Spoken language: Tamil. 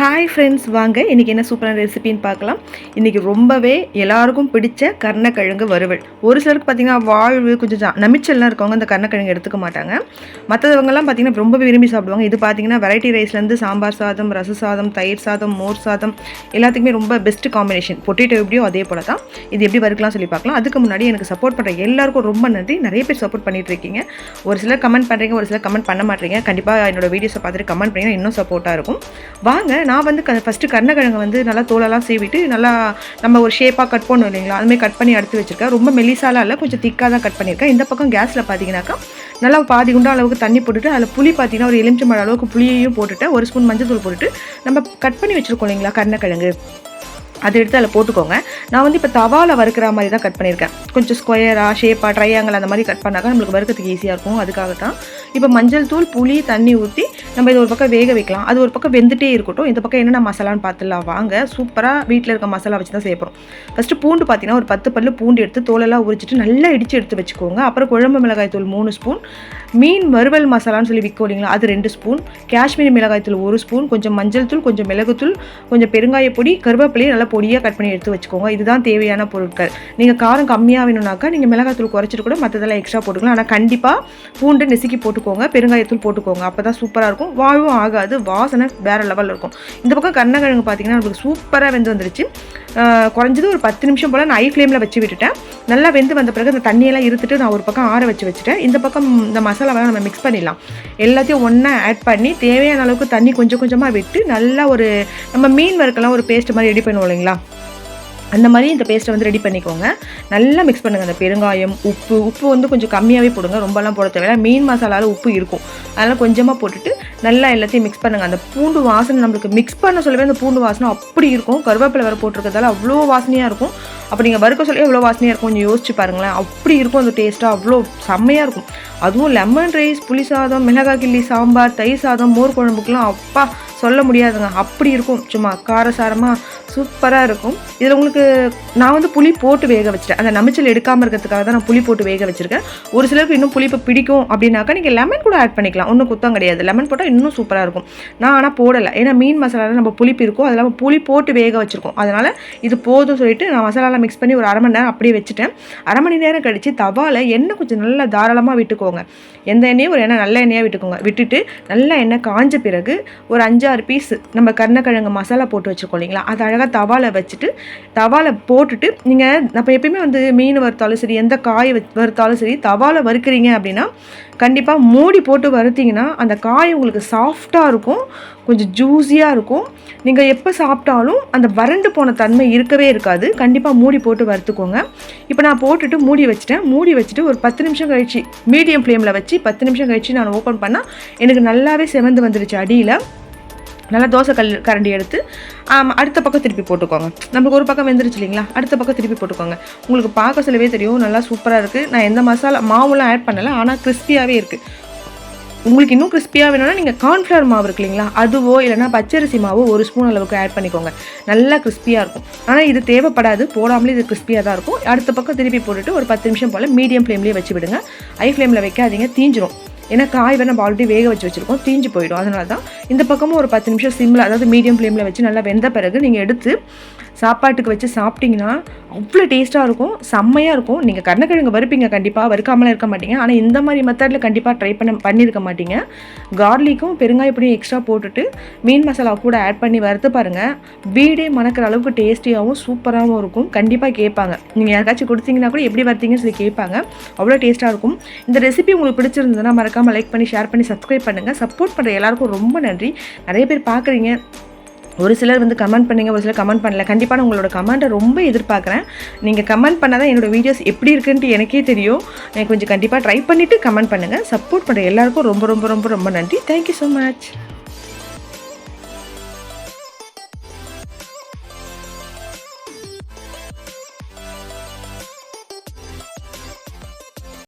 ஹாய் ஃப்ரெண்ட்ஸ் வாங்க. இன்றைக்கி என்ன சூப்பரான ரெசிபின்னு பார்க்கலாம். இன்றைக்கி ரொம்பவே எல்லாருக்கும் பிடிச்ச கர்ணக்கிழங்கு வறுவல். ஒரு சிலருக்கு பார்த்திங்கன்னா வாழ்வு கொஞ்சம் ஜா- நமிச்சல்லாம் இருக்கவங்க அந்த கர்ணக்கிழங்கு எடுத்துக்க மாட்டாங்க. மற்றவங்கலாம் பார்த்திங்கன்னா ரொம்பவே விரும்பி சாப்பிடுவாங்க. இது பார்த்திங்கன்னா வெரைட்டி ரைஸ்லேருந்து சாம்பார் சாதம் ரச சாதம் தயிர் சாதம் மோர் சாதம் எல்லாத்துக்குமே ரொம்ப பெஸ்ட் காம்பினேஷன் பொட்டேட்டோ எப்படியோ அதே போல தான். இது எப்படி வறுக்கலாம் சொல்லி பார்க்கலாம். அதுக்கு முன்னாடி எனக்கு சப்போர்ட் பண்ணுற எல்லாருக்கும் ரொம்ப நன்றி. நிறைய பேர் சப்போர்ட் பண்ணிகிட்டு இருக்கீங்க. ஒரு சிலர் கமெண்ட் பண்ணுறீங்க ஒரு சிலர் கமெண்ட் பண்ண மாட்டீங்க. கண்டிப்பாக என்னோட வீடியோஸை பார்த்துட்டு கமெண்ட் பண்ணிங்கன்னா இன்னும் சப்போர்ட்டாக இருக்கும். வாங்க நான் வந்து க ஃபஸ்ட்டு கருணக்கிழங்கு வந்து நல்லா தோலெல்லாம் சீவிட்டு நல்லா நம்ம ஒரு ஷேப்பாக கட் பண்ணோம் இல்லைங்களா? அதுமாதிரி கட் பண்ணி எடுத்து வச்சுருக்கேன். ரொம்ப மெலிசாலாம் இல்லை கொஞ்சம் திக்காக தான் கட் பண்ணியிருக்கேன். இந்த பக்கம் கேஸில் பார்த்தீங்கன்னாக்கா நல்லா பாதி குண்டா அளவுக்கு தண்ணி போட்டுட்டு அதில் புளி பார்த்தீங்கன்னா ஒரு எலுமிச்சம்பழம் அளவுக்கு புளியையும் போட்டுட்டு ஒரு ஸ்பூன் மஞ்சள் தூள் போட்டுட்டு நம்ம கட் பண்ணி வச்சுருக்கோம் இல்லைங்களா கருணக்கிழங்கு. அதை எடுத்து அதில் போட்டுக்கோங்க. நான் வந்து இப்போ தவாவில் வறுக்கிற மாதிரி தான் கட் பண்ணியிருக்கேன். கொஞ்சம் ஸ்கொயராக ஷேப்பாக ட்ரையாங்கிள் அந்த மாதிரி கட் பண்ணாக்கா நம்மளுக்கு வறுக்கிறதுக்கு ஈஸியாக இருக்கும். அதுக்காக தான் இப்போ மஞ்சள் தூள் புளி தண்ணி ஊற்றி நம்ம இது ஒரு பக்கம் வேக வைக்கலாம். அது ஒரு பக்கம் வெந்துட்டே இருக்கட்டும். இந்த பக்கம் என்னென்ன மசாலான்னு பார்த்துலாம். வாங்க. சூப்பராக வீட்டில் இருக்க மசாலா வச்சு தான் செய்ய போகிறோம் ஃபஸ்ட்டு பூண்டு பார்த்தீங்கன்னா ஒரு பத்து பல்லு பூண்டு எடுத்து தோலெல்லாம் உரிச்சிட்டு நல்லா இடித்து எடுத்து வச்சுக்கோங்க. அப்புறம் குழம்பு மிளகாய் தூள் மூணு ஸ்பூன். மீன் வறுவல் மசாலான்னு சொல்லி விற்கும் இல்லைங்களா? அது ரெண்டு ஸ்பூன். காஷ்மீரி மிளகாய் தூள் ஒரு ஸ்பூன். கொஞ்சம் மஞ்சள் தூள் கொஞ்சம் மிளகுத்தூள் கொஞ்சம் பெருங்காய பொடி கருவேப்பிலையும் நல்லா பொடியாக கட் பண்ணி எடுத்து வச்சுக்கோங்க. இதுதான் தேவையான பொருட்கள். நீங்கள் காரம் கம்மியாக வேணும்னாக்கா நீங்கள் மிளகாய் தூள் குறைச்சிட்டு கூட மற்றதெல்லாம் எக்ஸ்ட்ரா போட்டுக்கலாம். ஆனால் கண்டிப்பாக பூண்டு நெசுக்கி போட்டுக்கோங்க. பெருங்காயத்தூள் போட்டுக்கோங்க. அப்போ தான் சூப்பராக இருக்கும். வாழ்வும் ஆகாது. வாசனை வேறு லெவலில் இருக்கும். இந்த பக்கம் கருணக்கிழங்கு பார்த்திங்கன்னா நம்மளுக்கு சூப்பராக வெந்து வந்துருச்சு. குறைஞ்சது ஒரு பத்து நிமிஷம் போல் நான் ஐ ஃப்ளேமில் வச்சு விட்டுட்டேன். நல்லா வெந்து வந்த பிறகு அந்த தண்ணியெல்லாம் இருத்துட்டு நான் ஒரு பக்கம் ஆற வச்சு வச்சுட்டேன். இந்த பக்கம் இந்த மசாலாவை நம்ம மிக்ஸ் பண்ணிடலாம். எல்லாத்தையும் ஒன்றா ஆட் பண்ணி தேவையான அளவுக்கு தண்ணி கொஞ்சம் கொஞ்சமாக விட்டு நல்லா ஒரு நம்ம மீன் வறுக்கெல்லாம் ஒரு பேஸ்ட் மாதிரி ரெடி பண்ணுவோம் இல்லைங்களா? அந்த மாதிரி இந்த பேஸ்ட்டை வந்து ரெடி பண்ணிக்கோங்க. நல்லா மிக்ஸ் பண்ணுங்கள் அந்த பெருங்காயம் உப்பு உப்பு வந்து கொஞ்சம் கம்மியாகவே போடுங்க. ரொம்பலாம் போட தேவையில்ல. மீன் மசாலாவில் உப்பு இருக்கும். அதனால் கொஞ்சமாக போட்டுட்டு நல்லா எல்லாத்தையும் மிக்ஸ் பண்ணுங்கள் அந்த பூண்டு வாசனை நம்மளுக்கு மிக்ஸ் பண்ண சொல்லவே அந்த பூண்டு வாசனை அப்படி இருக்கும். கருவேப்பிலை வேறு போட்டிருக்கிறதால அவ்வளோ வாசனையாக இருக்கும். அப்போ நீங்கள் வறுக்க சொல்லி எவ்வளோ வாசனையாக இருக்கும். கொஞ்சம் யோசிச்சு பாருங்களேன். அப்படி இருக்கும் அந்த டேஸ்ட்டாக அவ்வளோ செம்மையாக இருக்கும். அதுவும் லெமன் ரைஸ் புளி சாதம் மிளகாய் கிள்ளி சாம்பார் தயிர் சாதம் மோர் குழம்புக்குலாம் அப்பா சொல்ல முடியாதுங்க. அப்படி இருக்கும். சும்மா காரசாரமாக சூப்பராக இருக்கும். இதில் உங்களுக்கு நான் வந்து புளி போட்டு வேக வச்சிட்டேன். அந்த நமிச்சல் எடுக்காமல் இருக்கிறதுக்காக தான் நான் புளி போட்டு வேக வச்சிருக்கேன். ஒரு சிலருக்கு இன்னும் புளிப்பை பிடிக்கும் அப்படின்னாக்கா நீங்கள் லெமன் கூட ஆட் பண்ணிக்கலாம். ஒன்றும் குத்தம் கிடையாது. லெமன் போட்டால் இன்னும் சூப்பராக இருக்கும். நான் ஆனால் போடலை. ஏன்னா மீன் மசாலாவில் நம்ம புளிப்பு இருக்கும். அது இல்லாமல் புளி போட்டு வேக வச்சுருக்கோம். அதனால் இது போதும் சொல்லிட்டு நான் மசாலாலாம் மிக்ஸ் பண்ணி ஒரு அரை மணி நேரம் அப்படியே வச்சுட்டேன். அரை மணி நேரம் கழித்து தவாவில் எண்ணெய் கொஞ்சம் நல்லா தாராளமாக விட்டுக்கோங்க. எந்த எண்ணெயும் ஒரு எண்ணெய் நல்ல எண்ணெயாக விட்டுக்கோங்க. விட்டுட்டு நல்லா எண்ணெய் காஞ்ச பிறகு ஒரு அஞ்சாறு பீஸ் நம்ம கருணக்கிழங்கு மசாலா போட்டு வச்சுருக்கோம் இல்லைங்களா? அது அழகாக தவாவில் வச்சுட்டு தவாவில் போட்டுட்டு நீங்கள் நம்ம எப்பயுமே வந்து மீன் வறுத்தாலும் சரி எந்த காய் வறுத்தாலும் சரி தவாவில் வறுக்கிறீங்க அப்படின்னா கண்டிப்பாக மூடி போட்டு வறுத்தீங்கன்னா அந்த காய் உங்களுக்கு சாஃப்டாக இருக்கும் கொஞ்சம் ஜூஸியாக இருக்கும். நீங்கள் எப்போ சாப்பிட்டாலும் அந்த வறண்டு போன தன்மை இருக்கவே இருக்காது. கண்டிப்பாக மூடி போட்டு வறுத்துக்கோங்க. இப்போ நான் போட்டுட்டு மூடி வச்சுட்டேன். மூடி வச்சுட்டு ஒரு பத்து நிமிஷம் கழிச்சு மீடியம் ஃப்ளேமில் வச்சு பத்து நிமிஷம் கழிச்சு நான் ஓப்பன் பண்ணால் எனக்கு நல்லாவே செவந்து வந்துடுச்சு அடியில். நல்லா தோசை கல் கரண்டி எடுத்து அடுத்த பக்கம் திருப்பி போட்டுக்கோங்க. நம்மளுக்கு ஒரு பக்கம் வெந்துருச்சு இல்லைங்களா? அடுத்த பக்கம் திருப்பி போட்டுக்கோங்க. உங்களுக்கு பார்க்க சொல்லவே தெரியும் நல்லா சூப்பராக இருக்குது நான் எந்த மசாலா மாவுலாம் ஆட் பண்ணலை ஆனால் கிறிஸ்பியாகவே இருக்குது உங்களுக்கு இன்னும் கிறிஸ்பியாக வேணும்னா நீங்கள் கார்ன்ஃப்ளவர் மாவு இருக்கு இல்லைங்களா? அதுவோ இல்லைனா பச்சரிசி மாவோ ஒரு ஸ்பூன் அளவுக்கு ஆட் பண்ணிக்கோங்க. நல்லா கிறிஸ்பியாக இருக்கும். ஆனால் இது தேவைப்படாது போடாமலே இது கிறிஸ்பியாக தான் இருக்கும். அடுத்த பக்கம் திருப்பி போட்டுட்டு ஒரு பத்து நிமிஷம் போல் மீடியம் ஃப்ளேம்லேயே வச்சு விடுங்க. ஹை ஃப்ளேமில் வைக்காதீங்க தீஞ்சிரும். ஏன்னா காய் வேணா நம்ம ஆல்ரெடி வேக வச்சு வச்சுருக்கோம். தீஞ்சு போயிடும். அதனால தான் இந்த பக்கமும் ஒரு பத்து நிமிஷம் சிம்மில் அதாவது மீடியம் ஃப்ளேமில் வச்சு நல்லா வெந்த பிறகு நீங்கள் எடுத்து சாப்பாட்டுக்கு வச்சு சாப்பிட்டிங்கன்னா அவ்வளோ டேஸ்ட்டாக இருக்கும் செம்மையாக இருக்கும். நீங்கள் கருணக்கிழங்கு வறுப்பீங்க கண்டிப்பாக வறுக்காமலாம் இருக்க மாட்டீங்க. ஆனால் இந்த மாதிரி மெத்தடில் கண்டிப்பாக ட்ரை பண்ண பண்ணியிருக்க மாட்டீங்க. கார்லிக்கும் பெருங்காயப்பொடியும் எக்ஸ்ட்ரா போட்டுட்டு மீன் மசாலா கூட ஆட் பண்ணி வறுத்து பாருங்கள் வீடே மணக்கிற அளவுக்கு டேஸ்டியாகவும் சூப்பராகவும் இருக்கும். கண்டிப்பாக கேட்பாங்க. நீங்கள் யாருக்காச்சும் கொடுத்தீங்கன்னா கூட எப்படி வறுத்தீங்கன்னு சொல்லி கேட்பாங்க. அவ்வளோ டேஸ்ட்டாக இருக்கும். இந்த ரெசிபி உங்களுக்கு பிடிச்சிருந்ததுன்னா மறக்காமல் லைக் பண்ணி ஷேர் பண்ணி சப்ஸ்கிரைப் பண்ணுங்கள் சப்போர்ட் பண்ணுற எல்லாருக்கும் ரொம்ப நன்றி. நிறைய பேர் பார்க்குறீங்க ஒரு சிலர் வந்து கமெண்ட் பண்ணீங்க ஒரு சிலர் கமெண்ட் பண்ணல. கண்டிப்பாக நான் உங்களோட கமெண்ட்டை ரொம்ப எதிர்பார்க்குறேன். நீங்கள் கமெண்ட் பண்ணால் தான் என்னோட வீடியோஸ் எப்படி இருக்குன்ட்டு எனக்கே தெரியும். எனக்கு கொஞ்சம் கண்டிப்பாக ட்ரை பண்ணிவிட்டு கமெண்ட் பண்ணுங்கள் சப்போர்ட் பண்ணுற எல்லாருக்கும் ரொம்ப ரொம்ப ரொம்ப ரொம்ப நன்றி. Thank you so much